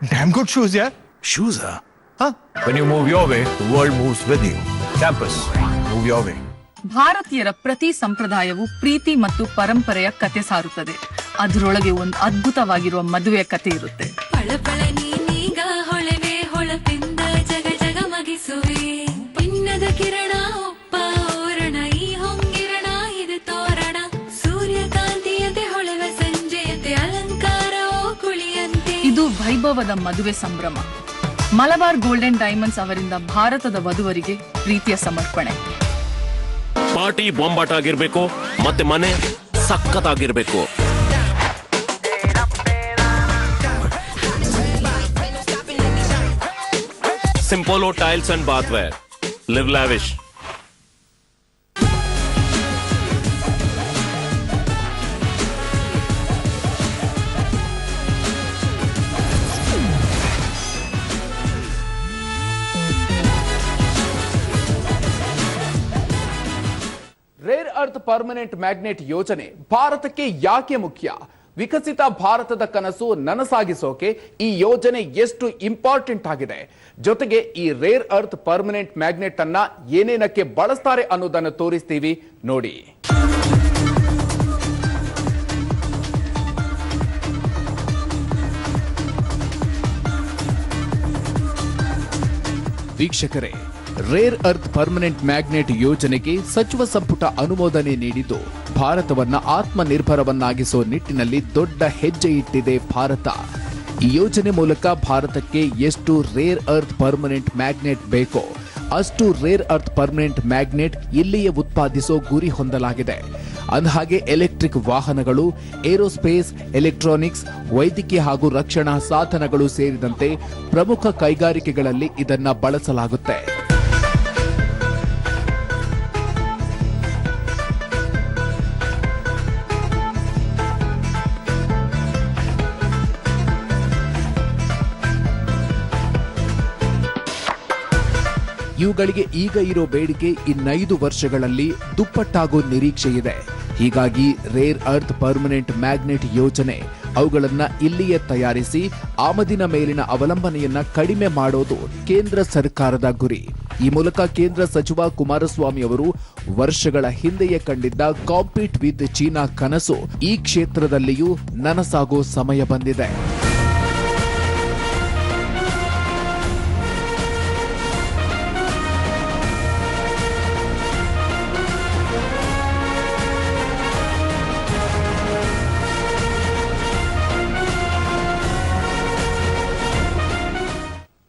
Speaker 24: Damn good shoes yeah shoes When you move your way, the world moves with you. Campus, move your way.
Speaker 27: ಭಾರತೀಯರ ಪ್ರತಿ ಸಂಪ್ರದಾಯವು ಪ್ರೀತಿ ಮತ್ತು ಪರಂಪರೆಯ ಕತೆ ಸಾರುತ್ತದೆ. ಅದರೊಳಗೆ ಒಂದು ಅದ್ಭುತವಾಗಿರುವ ಮದುವೆಯ ಕತೆ ಇರುತ್ತೆ.
Speaker 28: ಇದು ತೋರಣ. ಸೂರ್ಯಕಾಂತಿಯತೆ ಹೊಳೆವ ಸಂಜೆಯತೆ ಅಲಂಕಾರವೋ
Speaker 27: ವೈಭವದ ಮದುವೆ ಸಂಭ್ರಮ. ಮಲಬಾರ್ ಗೋಲ್ಡನ್ ಡೈಮಂಡ್ಸ್ ಅವರಿಂದ ಭಾರತದ ವಧುವರಿಗೆ ಪ್ರೀತಿಯ ಸಮರ್ಪಣೆ.
Speaker 29: ಪಾರ್ಟಿ ಬೊಂಬಾಟ ಆಗಿರ್ಬೇಕು ಮತ್ತೆ ಮನೆ ಸಖತ್ತಾಗಿರ್ಬೇಕು. Simpolo tiles and bathware live
Speaker 1: lavish earth permanent magnet ಯೋಜನೆ ಭಾರತಕ್ಕೆ ಯಾಕೆ ಮುಖ್ಯ? ವಿಕಸಿತ ಭಾರತದ ಕನಸು ನನಸಾಗಿಸೋಕೆ ಈ ಯೋಜನೆ ಎಷ್ಟು ಇಂಪಾರ್ಟೆಂಟ್ ಆಗಿದೆ? ಜೊತೆಗೆ ಈ ರೇರ್ ಅರ್ತ್ ಪರ್ಮನೆಂಟ್ ಮ್ಯಾಗ್ನೆಟ್ ಅನ್ನ ಏನೇನಕ್ಕೆ ಬಳಸ್ತಾರೆ ಅನ್ನೋದನ್ನು ತೋರಿಸ್ತೀವಿ ನೋಡಿ. ವೀಕ್ಷಕರೇ ರೇರ್ ಅರ್ತ್ ಪರ್ಮನೆಂಟ್ ಮ್ಯಾಗ್ನೆಟ್ ಯೋಜನೆಗೆ ಸಚಿವ ಸಂಪುಟ ಅನುಮೋದನೆ ನೀಡಿದ್ದು, ಭಾರತವನ್ನ ಆತ್ಮನಿರ್ಭರವನ್ನಾಗಿಸೋ ನಿಟ್ಟಿನಲ್ಲಿ ದೊಡ್ಡ ಹೆಜ್ಜೆ ಇಟ್ಟಿದೆ ಭಾರತ. ಈ ಯೋಜನೆ ಮೂಲಕ ಭಾರತಕ್ಕೆ ಎಷ್ಟು ರೇರ್ ಅರ್ತ್ ಪರ್ಮನೆಂಟ್ ಮ್ಯಾಗ್ನೆಟ್ ಬೇಕೋ, ಅಷ್ಟು ರೇರ್ ಅರ್ತ್ ಪರ್ಮನೆಂಟ್ ಮ್ಯಾಗ್ನೆಟ್ ಇಲ್ಲಿಯೇ ಉತ್ಪಾದಿಸೋ ಗುರಿ ಹೊಂದಲಾಗಿದೆ. ಅಂದಹಾಗೆ ಎಲೆಕ್ಟ್ರಿಕ್ ವಾಹನಗಳು ಏರೋಸ್ಪೇಸ್ ಎಲೆಕ್ಟ್ರಾನಿಕ್ಸ್ ವೈದ್ಯಕೀಯ ಹಾಗೂ ರಕ್ಷಣಾ ಸಾಧನಗಳು ಸೇರಿದಂತೆ ಪ್ರಮುಖ ಕೈಗಾರಿಕೆಗಳಲ್ಲಿ ಇದನ್ನು ಬಳಸಲಾಗುತ್ತೆ. ಇವುಗಳಿಗೆ ಈಗ ಇರೋ ಬೇಡಿಕೆ ಇನ್ನೈದು ವರ್ಷಗಳಲ್ಲಿ ದುಪ್ಪಟ್ಟಾಗೋ ನಿರೀಕ್ಷೆ ಇದೆ. ಹೀಗಾಗಿ ರೇರ್ ಅರ್ಥ್ ಪರ್ಮನೆಂಟ್ ಮ್ಯಾಗ್ನೆಟ್ ಯೋಜನೆ ಅವುಗಳನ್ನು ಇಲ್ಲಿಯೇ ತಯಾರಿಸಿ ಆಮದಿನ ಮೇಲಿನ ಅವಲಂಬನೆಯನ್ನ ಕಡಿಮೆ ಮಾಡೋದು ಕೇಂದ್ರ ಸರ್ಕಾರದ ಗುರಿ. ಈ ಮೂಲಕ ಕೇಂದ್ರ ಸಚಿವ ಕುಮಾರಸ್ವಾಮಿ ಅವರು ವರ್ಷಗಳ ಹಿಂದೆಯೇ ಕಂಡಿದ್ದ ಕಾಂಪೀಟ್ ವಿತ್ ಚೀನಾ ಕನಸು ಈ ಕ್ಷೇತ್ರದಲ್ಲಿಯೂ ನನಸಾಗೋ ಸಮಯ ಬಂದಿದೆ.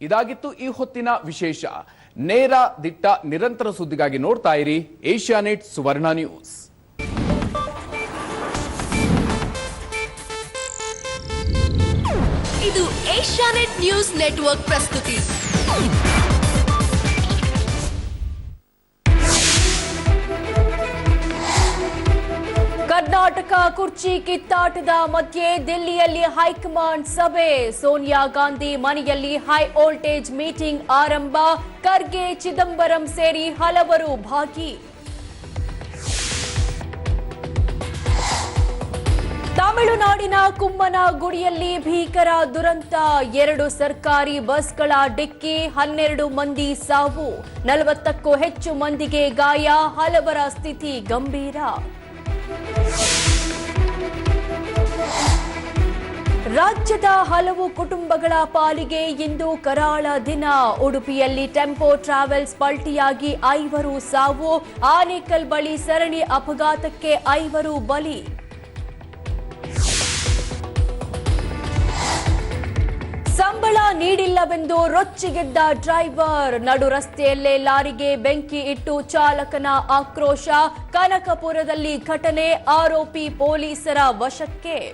Speaker 1: ಇದಾಗಿತ್ತು ಈ ಹೊತ್ತಿನ ವಿಶೇಷ. ನೇರ ದಿಟ್ಟ ನಿರಂತರ ಸುದ್ದಿಗಾಗಿ ನೋಡ್ತಾ ಇರಿ ಏಷ್ಯಾನೆಟ್ ಸುವರ್ಣ ನ್ಯೂಸ್.
Speaker 30: ಇದು ಏಷ್ಯಾನೆಟ್ ನ್ಯೂಸ್ ನೆಟ್ವರ್ಕ್ ಪ್ರಸ್ತುತಿ.
Speaker 31: ಕರ್ನಾಟಕ ಕುರ್ಚಿ ಕಿತ್ತಾಟದ ಮಧ್ಯೆ ದಿಲ್ಲಿಯಲ್ಲಿ ಹೈಕಮಾಂಡ್ ಸಭೆ. ಸೋನಿಯಾ ಗಾಂಧಿ ಮನೆಯಲ್ಲಿ ಹೈ ವೋಲ್ಟೇಜ್ ಮೀಟಿಂಗ್ ಆರಂಭ. ಖರ್ಗೆ, ಚಿದಂಬರಂ ಸೇರಿ ಹಲವರು ಭಾಗಿ. ತಮಿಳುನಾಡಿನ ಕುಮ್ಮನ ಗುಡಿಯಲ್ಲಿ ಭೀಕರ ದುರಂತ. ಎರಡು ಸರ್ಕಾರಿ ಬಸ್ಗಳ ಡಿಕ್ಕಿ, ಹನ್ನೆರಡು ಮಂದಿ ಸಾವು. ನಲವತ್ತಕ್ಕೂ ಹೆಚ್ಚು ಮಂದಿಗೆ ಗಾಯ. ಹಲವರ ಸ್ಥಿತಿ ಗಂಭೀರ. ರಾಜ್ಯದ ಹಲವು ಕುಟುಂಬಗಳ ಪಾಲಿಗೆ ಇಂದು ಕರಾಳ ದಿನ. ಉಡುಪಿಯಲ್ಲಿ ಟೆಂಪೋ ಟ್ರಾವೆಲ್ಸ್ ಪಲ್ಟಿಯಾಗಿ ಐವರು ಸಾವು. ಆನೇಕಲ್ ಬಳಿ ಸರಣಿ ಅಪಘಾತಕ್ಕೆ ಐವರು ಬಲಿ. ಸಂಬಳ ನೀಡಿಲ್ಲವೆಂದು ರೊಚ್ಚಿಗೆದ್ದ ಡ್ರೈವರ್. ನಡು ರಸ್ತೆಯಲ್ಲೇ ಲಾರಿಗೆ ಬೆಂಕಿ ಇಟ್ಟು ಚಾಲಕನ ಆಕ್ರೋಶ. ಕನಕಪುರದಲ್ಲಿ ಘಟನೆ, ಆರೋಪಿ ಪೊಲೀಸರ ವಶಕ್ಕೆ.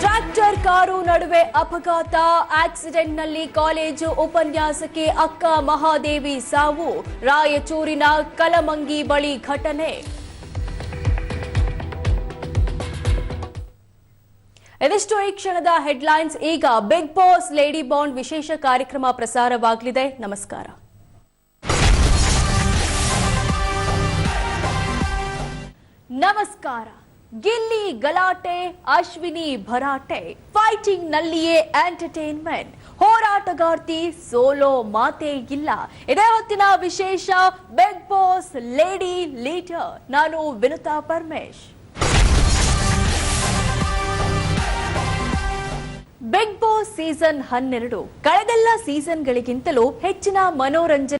Speaker 31: ಟ್ರ್ಯಾಕ್ಟರ್ ಕಾರು ನಡುವೆ ಅಪಘಾತ. ಆಕ್ಸಿಡೆಂಟ್ನಲ್ಲಿ ಕಾಲೇಜು ಉಪನ್ಯಾಸಕಿ ಅಕ್ಕ ಮಹಾದೇವಿ ಸಾವು. ರಾಯಚೂರಿನ ಕಲಮಂಗಿ ಬಳಿ ಘಟನೆ. ಇದಿಷ್ಟು ಈ ಕ್ಷಣದ ಹೆಡ್ಲೈನ್ಸ್. ಈಗ ಬಿಗ್ ಬಾಸ್ ಲೇಡಿ ಬಾಂಡ್ ವಿಶೇಷ ಕಾರ್ಯಕ್ರಮ ಪ್ರಸಾರವಾಗಲಿದೆ. ನಮಸ್ಕಾರ. ನಮಸ್ಕಾರ. ಗಿಲ್ಲಿ ಗಲಾಟೆ, ಅಶ್ವಿನಿ ಭರಾಟೆ ಫೈಟಿಂಗ್ ನಲ್ಲಿಯೇ ಎಂಟರ್ಟೈನ್ಮೆಂಟ್, ಹೋರಾಟಗಾರ್ತಿ ಸೋಲೋ ಮಾತೇ ಇಲ್ಲ. ಇದೇ ಹೊತ್ತಿನ ವಿಶೇಷ ಬಿಗ್ ಬಾಸ್ ಲೇಡಿ ಲೀಡರ್ ನಾನು Vinutha Paramesh. Big boss season ಹನ್ನೆರಡು. ಕಳೆದೆಲ್ಲ ಸೀಸನ್ಗಳಿಗಿಂತಲೂ ಹೆಚ್ಚಿನ ಮನೋರಂಜನೆ